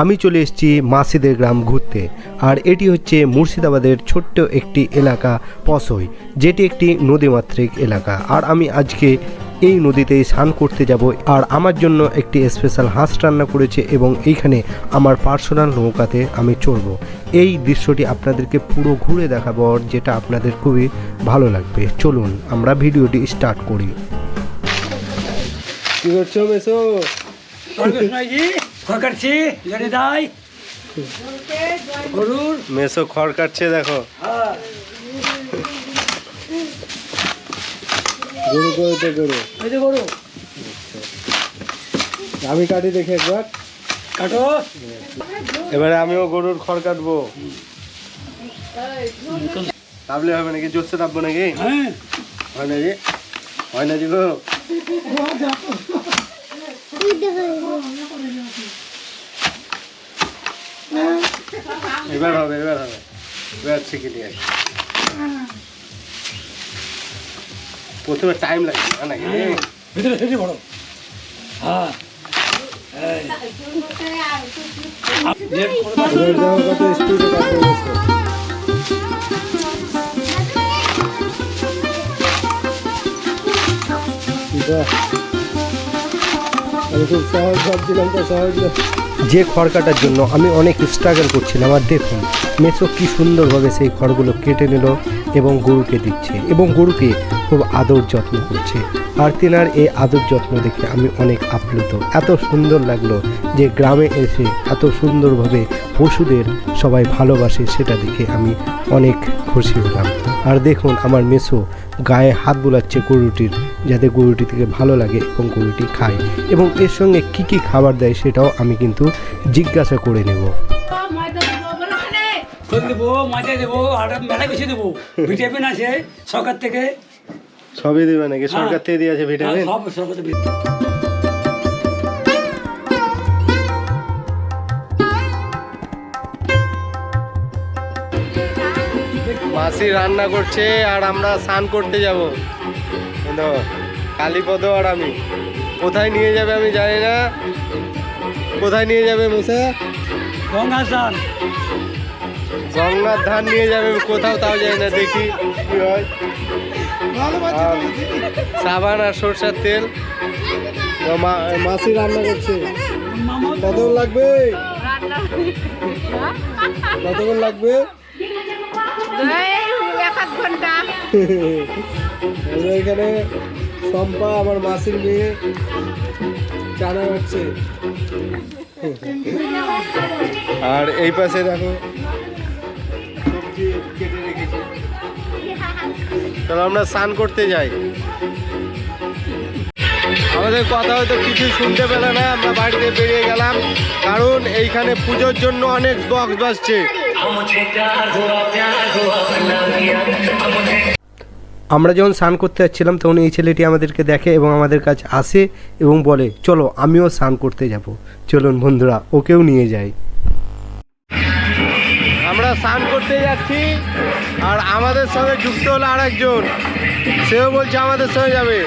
আমি চলে এসেছি মাসিদের গ্রাম ঘুরতে, আর এটি হচ্ছে মুর্শিদাবাদের ছোট্ট একটি এলাকা পসই, যেটি একটি নদীমাতৃক এলাকা। আর আমি আজকে এই নদীতেই স্নান করতে যাব। আর আমার জন্য একটি স্পেশাল হাঁস রান্না করেছে এবং এইখানে আমার পার্সোনাল নৌকাতে আমি চড়ব। এই দৃশ্যটি আপনাদেরকে পুরো ঘুরে দেখাবো আর যেটা আপনাদের খুবই ভালো লাগবে। চলুন আমরা ভিডিওটি স্টার্ট করি। কি করছ মেসো? খড় কাটছে দেখো। হ্যাঁ। গরু করতে গরু। এই যে গরু। আমি কাটি দেখি একবার। কাটো। এবারে আমিও গরুর খড় কাটবো। তাবলে হবে নাকি? জোরসে টাপবো নাকি? হ্যাঁ। হয় নাকি? হয় নাকি গো? এবার হবে এবার হবে। এবার শিখে দিয়ে প্রথমে টাইম লাগবে না নাকি ভিতরে সেটি বড়। হ্যাঁ। কত স্পিডে যে খড় কাটার জন্য আমি অনেক স্ট্রাগল করছিলাম আর দেখুন মেসো কি সুন্দরভাবে সেই খড়গুলো কেটে নিল। এবং গরুকে দিচ্ছে এবং গরুকে খুব আদর যত্ন করছে। আর তেনার এই আদর যত্ন দেখে আমি অনেক আপ্লুত। এত সুন্দর লাগল যে গ্রামে এসে এত সুন্দরভাবে পশুদের সবাই ভালোবাসে সেটা দেখে আমি অনেক খুশি হলাম। আর দেখুন আমার মেসো গায়ে হাত বোলাচ্ছে গরুটির যাতে গরুটি থেকে ভালো লাগে এবং গরুটি খায়। এবং এর সঙ্গে কি কি খাবার দেয় সেটাও আমি কিন্তু জিজ্ঞাসা করে নেব। খোল দেবো মাঝে দেবো আর মেলা বেশি দেবো। ভিটামিন আছে সরকার থেকে। সবই দেবে নাকি? সরকার থেকে দিয়েছে হ্যাঁ, সব সরকার মাসি রান্না করছে আর আমরা স্নান করতে যাব। কালীপদ আর আমি। কোথায় নিয়ে যাবে আমি জানি না। কোথায় নিয়ে যাবে মুসা? গঙ্গা স্নান। গঙ্গার ধান নিয়ে যাবে কোথাও তাও জানি না দেখি। কি হয় সাবান আর সরষের তেল। মা- মাসি রান্না করছে। কতক্ষণ লাগবে? কতক্ষণ লাগবে? এখানে সম্পা আমার মাসির মেয়ে চানা হচ্ছে আর এই পাশে দেখো চলো আমরা স্নান করতে যাই। আমাদের কথা হয়তো কিছু শুনতে পেলে না, আমরা বাড়িতে বেরিয়ে গেলাম। কারণ এইখানে পুজোর জন্য অনেক বক্স বাজছে। আমরা যখন স্নান করতে যাচ্ছিলাম, তখন এই ছেলেটি আমাদেরকে দেখে এবং আমাদের কাছে আসে এবং বলে, চলো আমিও স্নান করতে যাব। চলুন বন্ধুরা, ওকেও নিয়ে যাই। স্নান করতে যাচ্ছি আর আমাদের সঙ্গে যুক্ত হলো আর একজন সেও বলছে আমাদের সঙ্গে যাবে।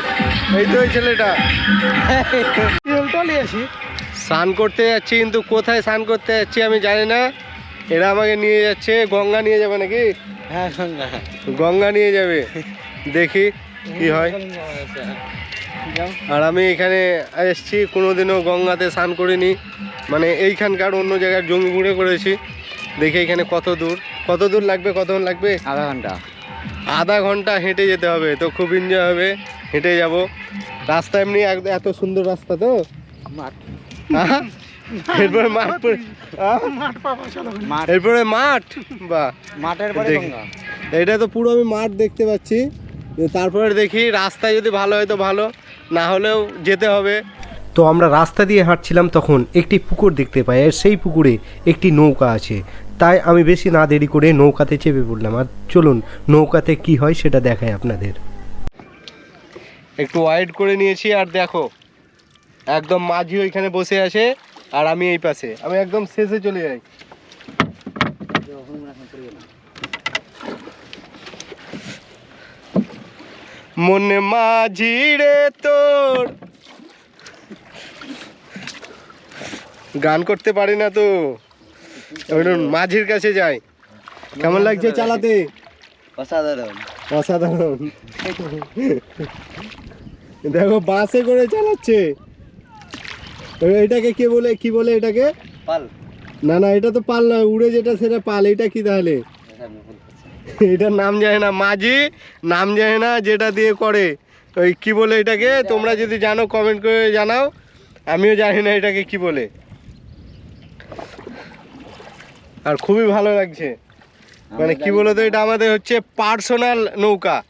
এই তো ওই ছেলেটা। স্নান করতে যাচ্ছি কিন্তু কোথায় স্নান করতে যাচ্ছি আমি জানি না। এরা আমাকে নিয়ে যাচ্ছে। গঙ্গা নিয়ে যাবে নাকি? হ্যাঁ গঙ্গা। গঙ্গা নিয়ে যাবে। দেখি কি হয়। আর আমি এখানে এসেছি কোনোদিনও গঙ্গাতে স্নান করিনি। মানে এইখানকার অন্য জায়গায় জমি ঘুরে করেছি। দেখি এখানে কত দূর। কত দূর লাগবে কতক্ষণ লাগবে? আধা ঘণ্টা। আধা ঘণ্টা হেঁটে যেতে হবে তো খুব এনজয় হবে হেঁটে যাব। রাস্তা এমনি এত সুন্দর রাস্তা তো। এরপরে মাঠ এরপরে মাঠ? বা মাঠের এটা তো পুরো আমি মাঠ দেখতে পাচ্ছি। তারপরে দেখি রাস্তা যদি ভালো হয় তো ভালো না হলেও যেতে হবে। তো আমরা রাস্তা দিয়ে হাঁটছিলাম তখন একটি পুকুর দেখতে পাই আর সেই পুকুরে একটি নৌকা আছে। তাই আমি বেশি না দেরি করে নৌকাতে চেপে পড়লাম। আর চলুন, নৌকাতে কি হয় সেটা দেখাই আপনাদের। একটু ওয়াইড করে নিয়েছি আর দেখো, একদম মাঝি ওইখানে বসে আছে আর আমি এই পাশে। আমি একদম শেষে চলে যাই। মনে মাঝি রে তোর। গান করতে পারি না তো? মাঝির কাছে যাই। কেমন লাগছে চালাতে? অসাধারণ। অসাধারণ। দেখো বাসে করে চালাচ্ছে। এটাকে কে বলে কি বলে এটাকে? পাল। না না এটা তো পাল না উড়ে যেটা সেটা পাল এটা কি তাহলে? এটার নাম জানে না মাঝি নাম জানে না যেটা দিয়ে করে। ওই কি বলে এটাকে? তোমরা যদি জানো কমেন্ট করে জানাও। আমিও জানি না এটাকে কি বলে। আর খুবই ভালো লাগছে। মানে কি বলতো এটা আমাদের হচ্ছে পার্সোনাল নৌকা।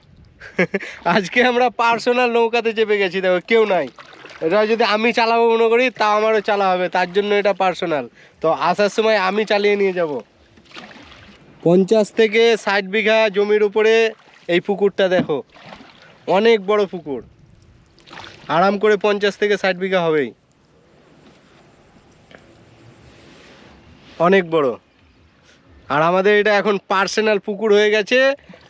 আজকে আমরা পার্সোনাল নৌকাতে চেপে গেছি দেখো কেউ নাই। এটা যদি আমি চালাবো মনে করি তা আমারও চালা হবে তার জন্য এটা পার্সোনাল। তো আসার সময় আমি চালিয়ে নিয়ে যাব। পঞ্চাশ থেকে ষাট বিঘা জমির উপরে এই পুকুরটা দেখো। অনেক বড় পুকুর। আরাম করে পঞ্চাশ থেকে ষাট বিঘা হবেই। অনেক বড়। আর আমাদের এটা এখন পার্সোনাল পুকুর হয়ে গেছে,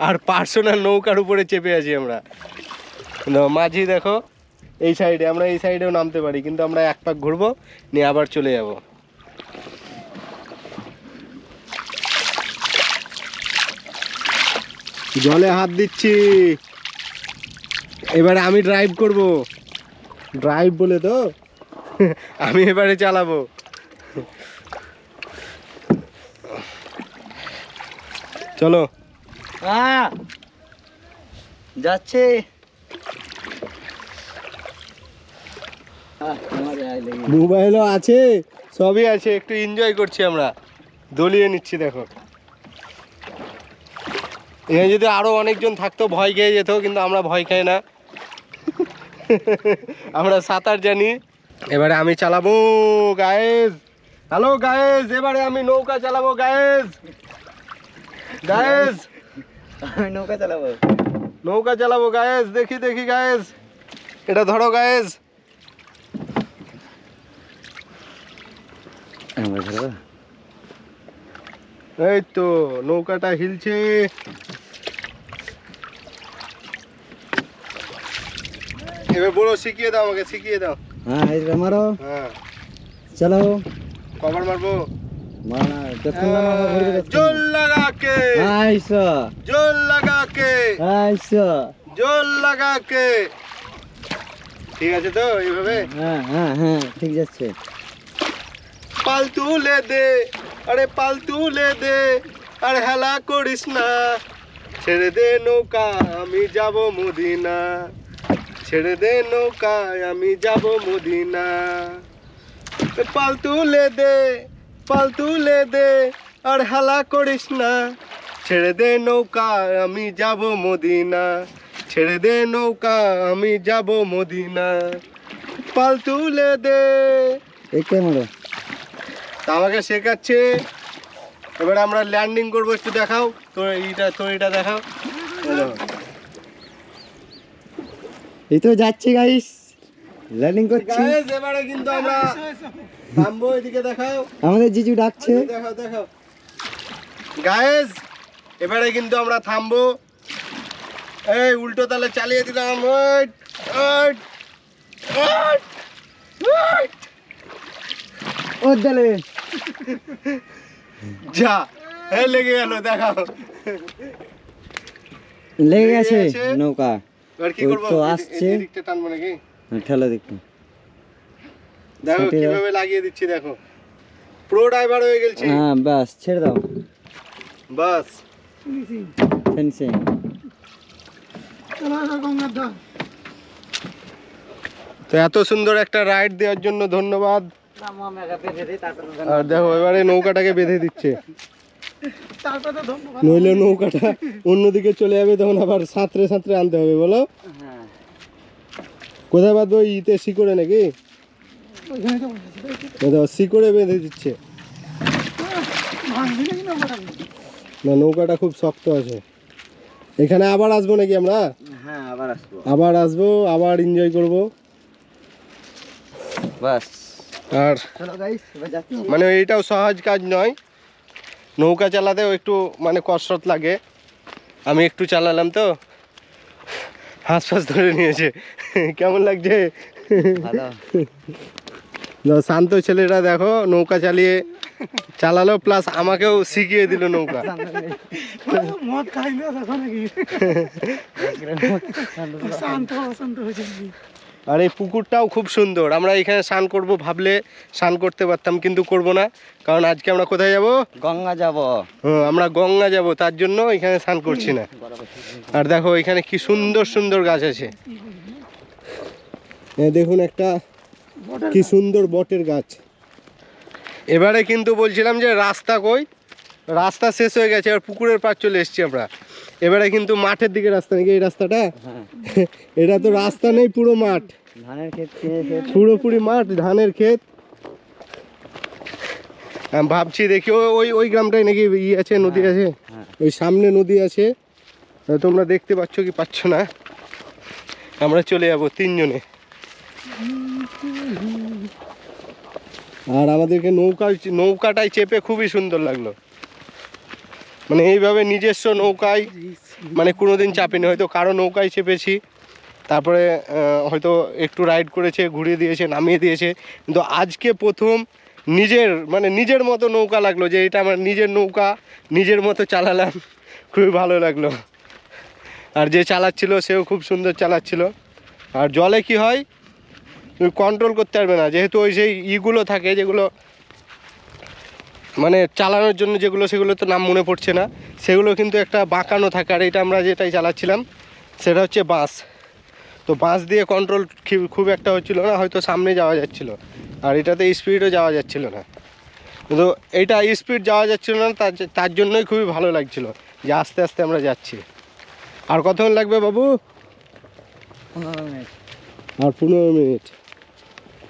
আর পার্সোনাল নৌকার উপরে চেপে আছি আমরা। মাঝি দেখো, এই সাইডে, আমরা এই সাইডেও নামতে পারি, কিন্তু আমরা এক পাক ঘুরবো, নিয়ে আবার চলে যাব। জলে হাত দিচ্ছি। এবারে আমি ড্রাইভ করব। ড্রাইভ বলে তো? আমি এবারে চালাবো। চলো। যাচ্ছে। মোবাইলও আছে সবই আছে একটু এনজয় করছি আমরা। দলিয়ে নিচ্ছি দেখো। এখানে যদি আরও অনেকজন থাকতো ভয় খেয়ে যেত কিন্তু আমরা ভয় খাই না। আমরা সাঁতার জানি। এবারে আমি চালাবো গায়েস হ্যালো গায়েস এবারে আমি নৌকা চালাবো গায়েস গায়েস আমি নৌকা চালাবো। নৌকা চালাবো গায়েস দেখি দেখি গায়েস এটা ধরো গায়েস এই তো নৌকাটা হিলছে। এবার বলো শিখিয়ে দাও আমাকে শিখিয়ে দাও। হ্যাঁ এই মারো। হ্যাঁ। চলো কবার মারবো? মারা লাগা জোর লাগা কে আইসো জোর লাগা কে ঠিক আছে তো এইভাবে হ্যাঁ হ্যাঁ হ্যাঁ ঠিক যাচ্ছে পালতু লে দে আরে পালতু লে দে আর হেলা করিস না ছেড়ে দে নৌকা আমি যাব মদিনা ছেড়ে দে নৌকায় আমি যাব মদিনা পাল তুলে দে পাল তুলে দে আর হেলা করিস না। ছেড়ে দে নৌকা আমি যাব মদিনা। ছেড়ে দে নৌকা আমি যাব মদিনা। পাল তুলে দে। আমাকে শেখাচ্ছে। এবার আমরা ল্যান্ডিং করব একটু দেখাও। তোর এইটা তোর এটা দেখাও। এই তো যাচ্ছি গাইস ল্যান্ডিং করছি। এবারে কিন্তু আমরা থামবো এদিকে দেখাও। আমাদের জিজু ডাকছে। দেখাও দেখাও। গায়েস এবারে কিন্তু আমরা থামবো। এই উল্টো তালে চালিয়ে দিলাম। যা এই লেগে গেল দেখাও। লেগে গেছে নৌকা। কি করব? তো আসছে। টানবো নাকি? হ্যাঁ, দেখুন দেখো কীভাবে লাগিয়ে দিচ্ছি দেখো। প্রো ড্রাইভার হয়ে গেছি হ্যাঁ বাস ছেড়ে দাও। বাস। ফেন্সিং তো এত সুন্দর একটা রাইড দেওয়ার জন্য ধন্যবাদ। আর দেখো এবারে নৌকাটাকে বেঁধে দিচ্ছে। নইলে নৌকাটা অন্যদিকে চলে যাবে তখন আবার সাঁতরে সাঁতরে আনতে হবে বলো? কোথায় বাদ ওই ইতে শিকড়ে নাকি? এই দেখো, শিকড়ে বেঁধে দিচ্ছে। না নৌকাটা খুব শক্ত আছে। এখানে আবার আসব নাকি আমরা? হ্যাঁ আবার আসব। আবার আসব আবার এনজয় করব। বাস। আর মানে এইটাও সহজ কাজ নয়। নৌকা চালাতেও একটু মানে কসরত লাগে। আমি একটু চালালাম তো। হাঁস ফাঁস ধরে নিয়েছে। কেমন লাগছে? শান্ত ছেলেরা দেখো নৌকা চালিয়ে চালালো প্লাস আমাকেও শিখিয়ে দিল নৌকা। মদ খাই না শান্ত হয়েছে আর এই পুকুরটাও খুব সুন্দর। আমরা এখানে স্নান করব ভাবলে স্নান করতে পারতাম কিন্তু করব না কারণ আজকে আমরা কোথায় যাব? গঙ্গা যাব। আমরা গঙ্গা যাব তার জন্য এখানে স্নান করছি না। আর দেখো এখানে কি সুন্দর সুন্দর গাছ আছে। দেখুন একটা কি সুন্দর বটের গাছ। এবারে কিন্তু বলছিলাম যে রাস্তা কই? রাস্তা শেষ হয়ে গেছে আর পুকুরের পার চলে এসেছি আমরা। এবারে কিন্তু মাঠের দিকে রাস্তা নাকি এই রাস্তাটা? হ্যাঁ। এটা তো রাস্তা নেই পুরো মাঠ। ধানের ক্ষেত পুরোপুরি মাঠ ধানের ক্ষেত। আমি ভাবছি দেখি ওই ওই গ্রামটাই নাকি ই আছে নদী আছে? হ্যাঁ। ওই সামনে নদী আছে। তোমরা দেখতে পাচ্ছ কি পাচ্ছ না? আমরা চলে যাব তিনজনে। আর আমাদেরকে নৌকা নৌকাটাই চেপে খুবই সুন্দর লাগল। মানে এইভাবে নিজস্ব নৌকায় মানে কোনোদিন চাপিনি, হয়তো কারও নৌকায় চেপেছি, তারপরে হয়তো একটু রাইড করেছে, ঘুরিয়ে দিয়েছে, নামিয়ে দিয়েছে, কিন্তু আজকে প্রথম নিজের মানে নিজের মতো নৌকা লাগল যে এটা আমার নিজের নৌকা, নিজের মতো চালালাম, খুবই ভালো লাগল। আর যে চালাচ্ছিল সেও খুব সুন্দর চালাচ্ছিল। আর জলে কি হয় তুমি কন্ট্রোল করতে পারবে না। যেহেতু ওই সেই ইগুলো থাকে যেগুলো মানে চালানোর জন্য যেগুলো সেগুলো তো নাম মনে পড়ছে না। সেগুলো কিন্তু একটা বাঁকানো থাকে। আর এটা আমরা যেটাই চালাচ্ছিলাম সেটা হচ্ছে বাঁশ। তো বাঁশ দিয়ে কন্ট্রোল খুব একটা হচ্ছিল না হয়তো সামনে যাওয়া যাচ্ছিল। আর এটাতে স্পিডও যাওয়া যাচ্ছিল না। কিন্তু এইটা স্পিড যাওয়া যাচ্ছিল না তার তার জন্যই খুবই ভালো লাগছিল যে আস্তে আস্তে আমরা যাচ্ছি। আর কতক্ষণ লাগবে বাবু? পনেরো মিনিট। আর পনেরো মিনিট।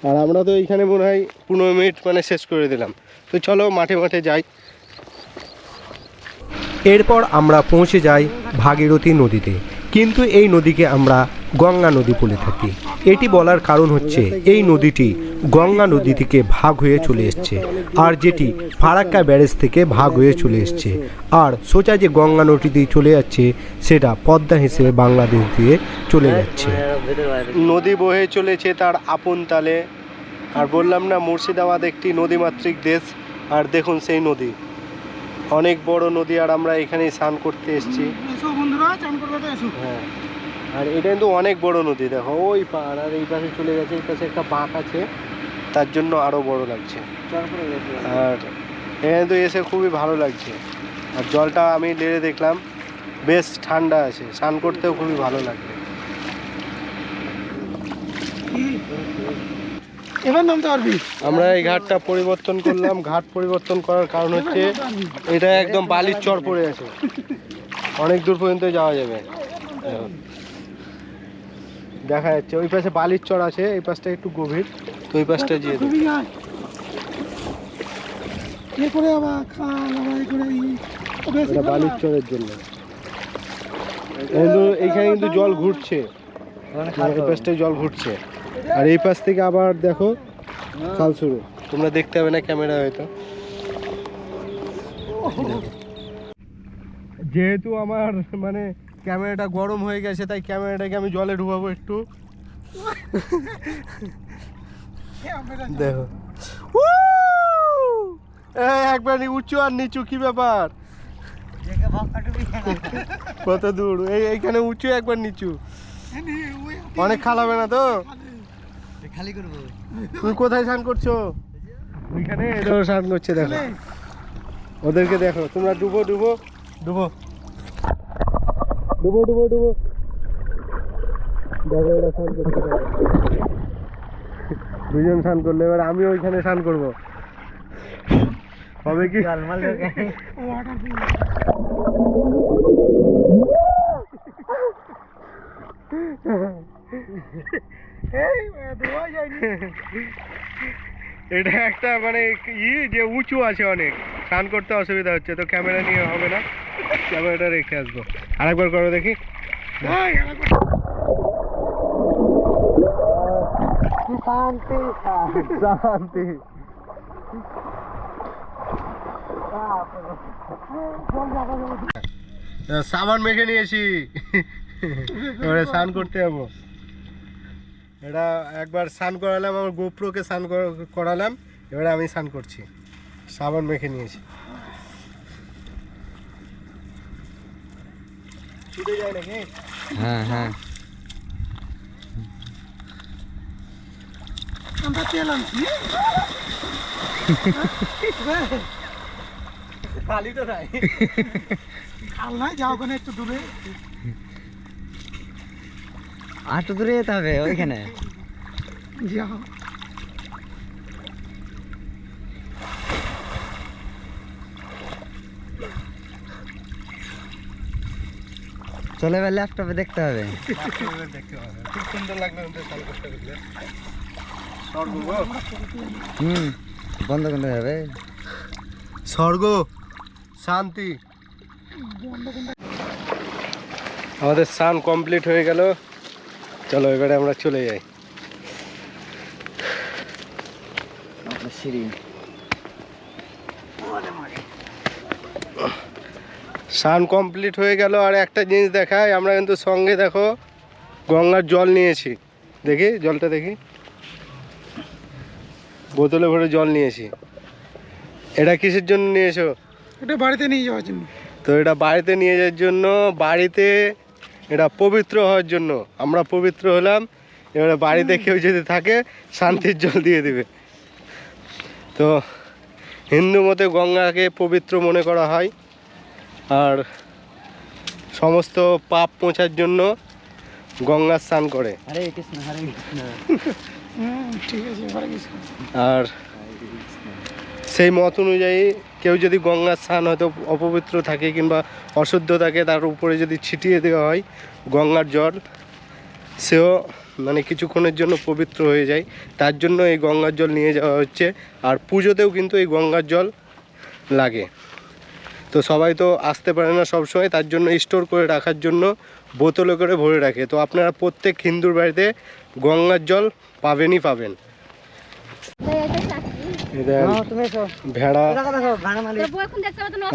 আর আমরা তো এইখানে মনে হয় পনেরো মিনিট মানে শেষ করে দিলাম। তো চলো মাঠে মাঠে যাই। এরপর আমরা পৌঁছে যাই ভাগীরথী নদীতে। কিন্তু এই নদীকে আমরা গঙ্গা নদী বলে থাকি। এটি বলার কারণ হচ্ছে এই নদীটি গঙ্গা নদী থেকে ভাগ হয়ে চলে এসছে আর যেটি ফারাক্কা ব্যারেজ থেকে ভাগ হয়ে চলে এসছে। আর সোজা যে গঙ্গা নদী দিয়ে চলে যাচ্ছে, সেটা পদ্মা হিসেবে বাংলাদেশ দিয়ে চলে যাচ্ছে। নদী বয়ে চলেছে তার আপন তালে। আর বললাম না, মুর্শিদাবাদ একটি নদীমাতৃক দেশ, আর দেখুন সেই নদী। অনেক বড় নদী আর আমরা এখানে স্নান করতে এসেছি। এসো চান করবে তো এসো। হ্যাঁ। আর এটা কিন্তু অনেক বড় নদী দেখো ওই পার আর এই পাশে চলে গেছে এই পাশে একটা বাঁক আছে তার জন্য আরও বড় লাগছে। আর এখানে তো এসে খুবই ভালো লাগছে। আর জলটা আমি লেড়ে দেখলাম বেশ ঠান্ডা আছে স্নান করতেও খুবই ভালো লাগবে। এবার নামতে পারবি? আমরা এই ঘাটটা পরিবর্তন করলাম। ঘাট পরিবর্তন করার কারণ হচ্ছে এটা একদম বালির চর পড়ে আছে। অনেক দূর পর্যন্ত যাওয়া যাবে। দেখা যাচ্ছে। ওই পাশে বালির চর আছে এই পাশটা একটু গভীর। তো ওই পাশটা যেয়ে দেবো। এরপরে আবার খাল আবার এটা বালির চরের জন্য। কিন্তু এইখানে কিন্তু জল ঘুরছে। এই পাশটায় জল ঘুরছে। আর এই পাশ থেকে আবার দেখো খাল শুরু। তোমরা দেখতে হবে না ক্যামেরা হয়তো। যেহেতু আমার মানে ক্যামেরাটা গরম হয়ে গেছে, তাই ক্যামেরাটাকে আমি জলে ডুবাবো একটু। দেখো। একবার উঁচু আর নিচু, কি ব্যাপার। কত দূর। এই, এইখানে উঁচু, একবার নিচু। অনেক খাল হবে না তো? তুমি কোথায় স্নান করছ? ওইখানে স্নান করছে, দেখো। ওদেরকে দেখো, তোমরা ডুবো ডুবো। ডুবো। ডুবো ডুবো ডুবো। দেখো স্নান দুজন স্নান করলে এবার আমি ওইখানে স্নান করব। হবে কি? জলমাল এটা একটা মানে ই যে উঁচু আছে অনেক। স্নান করতে অসুবিধা হচ্ছে তো ক্যামেরা নিয়ে হবে না। ক্যামেরাটা রেখে আসব। আরেকবার করো দেখি। শান্তি। শান্তি। সাবান মেখে নিয়েছি। এবারে স্নান করতে যাব। এটা একবার স্নান করালাম আমার গোপ্রোকে স্নান কর- করালাম। এবারে আমি স্নান করছি। সাবান মেখে নিয়েছি। হ্যাঁ হ্যাঁ। খালি তো নাই। আর তো দূরে যেতে হবে ওইখানে। চলে এবার ল্যাপটপে দেখতে হবে। দেখতে খুব সুন্দর হুম বন্ধ করতে হবে। স্বর্গ শান্তি। আমাদের স্নান কমপ্লিট হয়ে গেল। চলো এবারে আমরা চলে যাই। সিঁড়ি। স্নান কমপ্লিট হয়ে গেল আর একটা জিনিস দেখায় আমরা কিন্তু সঙ্গে দেখো গঙ্গার জল নিয়েছি। দেখি জলটা দেখি। বোতলে ভরে জল নিয়েছি। এটা কিসের জন্য নিয়েছো? এটা বাড়িতে নিয়ে যাওয়ার জন্য। তো এটা বাড়িতে নিয়ে যাওয়ার জন্য বাড়িতে এটা পবিত্র হওয়ার জন্য। আমরা পবিত্র হলাম এবারে বাড়িতে কেউ যদি থাকে শান্তির জল দিয়ে দিবে। তো হিন্দু মতে গঙ্গাকে পবিত্র মনে করা হয়। আর সমস্ত পাপ মোছার জন্য গঙ্গা স্নান করে। আর সেই মত অনুযায়ী কেউ যদি গঙ্গার স্নান হয়তো অপবিত্র থাকে কিংবা অশুদ্ধ থাকে, তার উপরে যদি ছিটিয়ে দেওয়া হয় গঙ্গার জল, সেও মানে কিছুক্ষণের জন্য পবিত্র হয়ে যায়। তার জন্য এই গঙ্গার জল নিয়ে যাওয়া হচ্ছে। আর পুজোতেও কিন্তু এই গঙ্গার জল লাগে। তো সবাই তো আসতে পারে না সবসময়, তার জন্য স্টোর করে রাখার জন্য বোতলে করে ভরে রাখে। তো আপনারা প্রত্যেক হিন্দুর বাড়িতে গঙ্গার জল পাবেনই পাবেন। ভেড়া। দেখো ভাড়া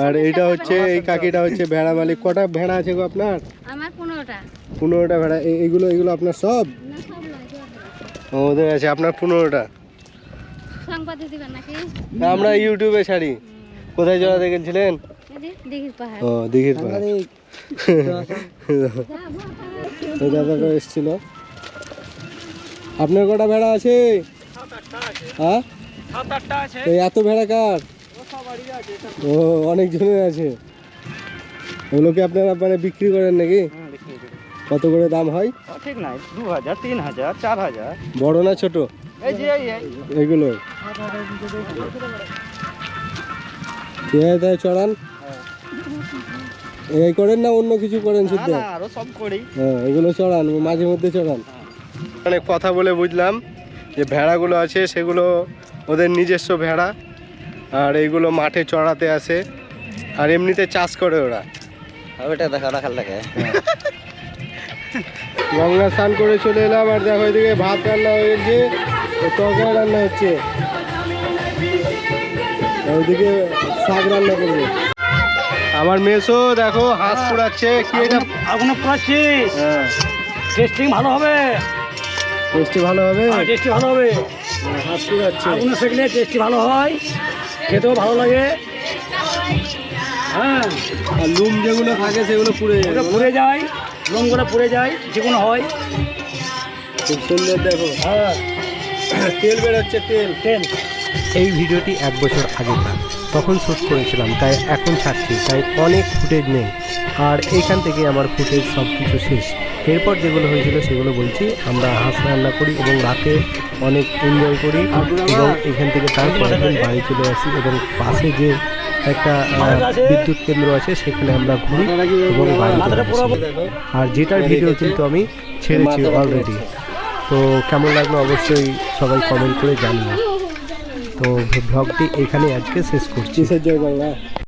আর এইটা হচ্ছে এই কাকিটা হচ্ছে ভেড়া মালিক। কটা ভেড়া আছে গো আপনার? পনেরোটা। ভেড়া। এ- এগুলো এগুলো আপনার সব? ওদের আছে আপনার পনেরোটা। সংবাদে দিবেন নাকি? আমরা ইউটিউবে ছাড়ি। কোথায় জড়া দেখেছিলেন? ও দিঘির পাহাড়। ওই দাদাটা এসেছিল। আপনার কটা ভেড়া আছে? হ্যাঁ? তো এত ভেড়া কার? ও অনেক জনের আছে ওগুলোকে আপনারা মানে বিক্রি করেন নাকি? কত করে দাম হয়? ঠিক নাই দু হাজার তিন হাজার চার হাজার। বড় না ছোট? এগুলো। চড়ান? এই করেন না অন্য কিছু করেন শুদ্ধ? আরও সব করি। হ্যাঁ এগুলো চড়ান মাঝে মধ্যে চড়ান। মানে কথা বলে বুঝলাম যে ভেড়াগুলো আছে সেগুলো ওদের নিজস্ব ভেড়া আর এইগুলো মাঠে চড়াতে আসে আর এমনিতে চাষ করে ওরা। ওইটা দেখা দেখাল দেখে গঙ্গা স্নান করে চলে এলাম আর দেখো এদিকে ভাত রান্না হয়েছে ও তরকারি রান্না হচ্ছে। ওইদিকে শাক রান্না করবে। আমার মেসো দেখো হাঁস পুড়াচ্ছে কি এটা? আগুনে পুরাচ্ছিস হ্যাঁ। টেস্টিং ভালো হবে। টেস্টি ভালো হবে? টেস্টি ভালো হবে। আগুনে সেকলে টেস্টি ভালো হয় খেতেও ভালো লাগে। হ্যাঁ। আর লুম যেগুলো থাকে সেগুলো পুড়ে যাবে পুড়ে যায় লোমগুলো পুড়ে যায় যে কোনো হয়। খুব সুন্দর দেখো। হ্যাঁ। তেল বেরোচ্ছে তেল। তেল। এই ভিডিওটি এক বছর আগেকার তখন শ্যুট করেছিলাম তাই এখন ছাড়ছি তাই অনেক ফুটেজ নেই। আর এইখান থেকে আমার ফুটেজ সব কিছু শেষ। এরপর যেগুলো হয়েছিল সেগুলো বলছি। আমরা হাঁস রান্না করি এবং রাতে অনেক এনজয় করি এবং এখান থেকে তারপর বাড়ি চলে আসি এবং পাশে যে একটা বিদ্যুৎ কেন্দ্র আছে সেখানে আমরা ঘুরি এবং বাড়ি চলে আসি আর যেটার ভিডিও কিন্তু আমি ছেড়েছি অলরেডি তো কেমন লাগল অবশ্যই সবাই কমেন্ট করে জানিও। তো ভ্লগটি এখানে আজকে শেষ করছি।